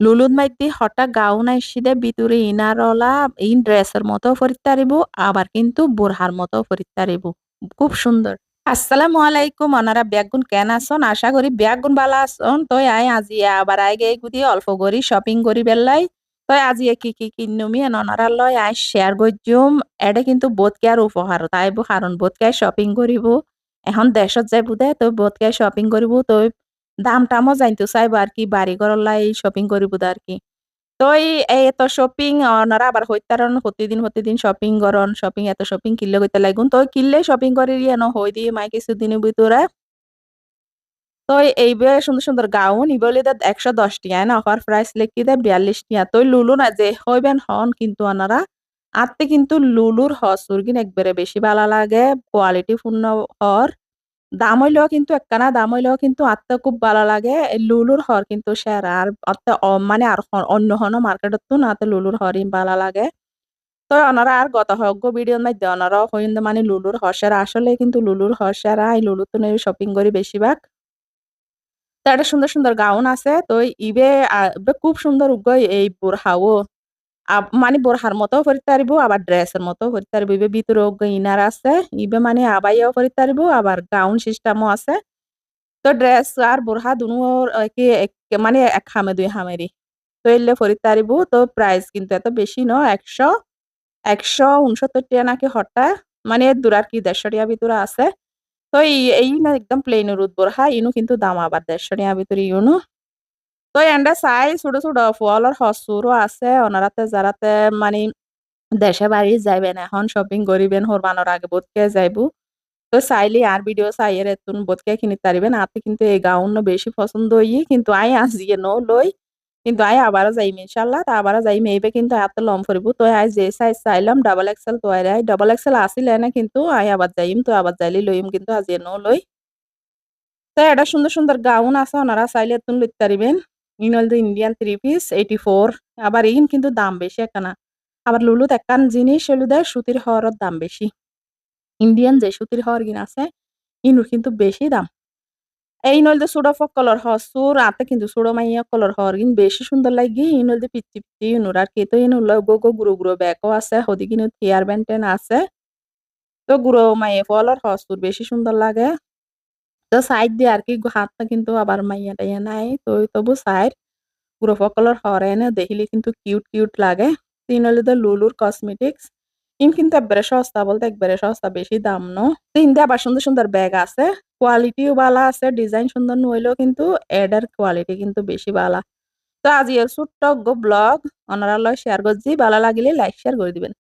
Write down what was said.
লুলুদ Maiti হটা gown আইসিদে ভিতরে ইনারলা in ড্রেসের মতো ফরিতারিব আবার কিন্তু বোরহার মতো ফরিতারিব খুব সুন্দর। আসসালামু আলাইকুম, অনারা ব্যাগুন কেন আসন? আশা করি ব্যাগুন বালা আসন। তই আই আজি আবার আই গে গুদি অল্প করি শপিং করি বেলাই তই আজি কি কি কিনুমি অনারা লয় আই শেয়ার করজুম এডে কিন্তু বোধকেয়ার উপহার, তাইব কারণ বোধকেয়ার শপিং করিব। এখন দেশত যাইব দে তো বোধকেয়ার শপিং করিব, তই দাম টামও জানতো চাইব আর কি বাড়ি ঘরলাই শপিং করিব আর কি। তো এই এত শপিং অনারা আবার হইতারন প্রতিদিন প্রতিদিন শপিং করন শপিং এত শপিং কিনলে কইতে লাগুন। তো কিনলে শপিং করি এন হই দিয়ে মাই কিছুদিনের ভিতরে তো এইবে সুন্দর সুন্দর গাউন ইবলি দে, একশো দশ টিয়া না অফার প্রাইস লেখি দে, বিয়াল্লিশ টিয়া। তো লুলু না যে হইবেন হন কিন্তু ওনারা আত্মে কিন্তু লুলুর হসুর কিন একবারে বেশি ভালো লাগে কোয়ালিটি পূর্ণ হর দাম হইলেও কিন্তু একখানা দাম হইলেও কিন্তু আত্মা খুব ভালো লাগে। লুলুর হর কিন্তু সেরা। আর মানে আর অন্য হন মার্কেটত তো না তো লুলুর হরই ভালো লাগে। তো ওনারা আর গত হজ্ঞ ভিডিও মধ্যে ওনারা হইন মানে লুলুর হসেরা আসলে কিন্তু লুলুর হসেরা এই লুলু তো শপিং করি বেশিরভাগ তো একটা সুন্দর সুন্দর গাউন আছে। তো ইবে খুব সুন্দর উগ্র এই বোরহাও মানে বোরহার মতো করিতে পারিব আবার ড্রেসের মতো করিতে পারিব ইবে ভিতরে ইনার আছে ইবে মানে আবাইয়াও করিতে পারিব আবার গাউন সিস্টেমও আছে। তো ড্রেস আর বোরহা কি মানে এক হামে, দুই হামেরই। তো এলে করিতে পারিব তো প্রাইস কিন্তু এত বেশি ন একশো একশো উনসত্তর টিয়া নাকি হটা মানে দূরার কি, দেড়শো টিয়া ভিতরে আছে। তো এই না একদম প্লেন রুদ বোরহা, ইনু কিন্তু দাম আবার দেড়শো টিয়া ভিতরে ইউনো। তো এন্ডা চাই ছোট ছোট ফলর হসুরও আছে ওনারাতে যারাতে মানে দেশে বাড়ি যাইবেন এখন শপিং করিবেন হরবানোর আগে বোধকে যাইব। তো চাইলে আর ভিডিও চাইয়ের এতুন বোধকে কিনিতে পারিবেন আপনি কিন্তু এই গাউন বেশি পছন্দ হই, কিন্তু আই আজিয়ে ন লই কিন্তু আই আবারও যাইম ইনশাল্লাহ, তা আবারও যাইম এইবে কিন্তু এত লম ফুরিব তো আই যে সাইজ চাইলাম ডাবল এক্সেল তো আই ডাবল এক্সেল আসিলে না কিন্তু আই আবার যাইম তো আবার যাইলে লইম কিন্তু আজিয়ে ন লই তো এটা সুন্দর সুন্দর গাউন আছে ওনারা চাইলে তুন লইতে পারিবেন ইন হল Indian three piece eighty four আবার ইন কিন্তু দাম বেশি একখানা আবার লুলুত একখান জিনিস হলুদের সুতির হওয়ার দাম বেশি। ইন্ডিয়ান যে সুতির হওয়ার গিন আছে, ইনুর কিন্তু বেশি দাম। এই নলদে সুড়ো ফক কলর হ সুর আতে কিন্তু সুড়ো মাইয়া কলর হওয়ার গিন বেশি সুন্দর লাগে ই নলদে পিচ্ছি পিচ্ছি ইনুর। আর কে তো ইনুর গো গো গুরু গুরু ব্যাগও আছে, হদি কিন্তু হেয়ার ব্যান্টেন আছে। তো গুরু মাইয়ে ফলর সুর বেশি সুন্দর লাগে। তো সাইড দিয়ে আর কি হাতটা কিন্তু আবার মাইয়া টাইয়া নাই। তো তবু সাইড গুরু ফকলর হরে এনে দেখিলে কিন্তু কিউট কিউট লাগে। তিন হলে তো লুলুর কসমেটিক্স ইন কিন্তু একবারে সস্তা বলতে একবারে সস্তা, বেশি দাম নো। তিনটা আবার সুন্দর সুন্দর ব্যাগ আছে। কোয়ালিটিও ভালো আছে ডিজাইন সুন্দর নইলেও কিন্তু এডার কোয়ালিটি কিন্তু বেশি ভালো তো আজ এর ছোট্ট ব্লগ ওনারা শেয়ার করছি। ভালো লাগিলে লাইক শেয়ার করে দিবেন।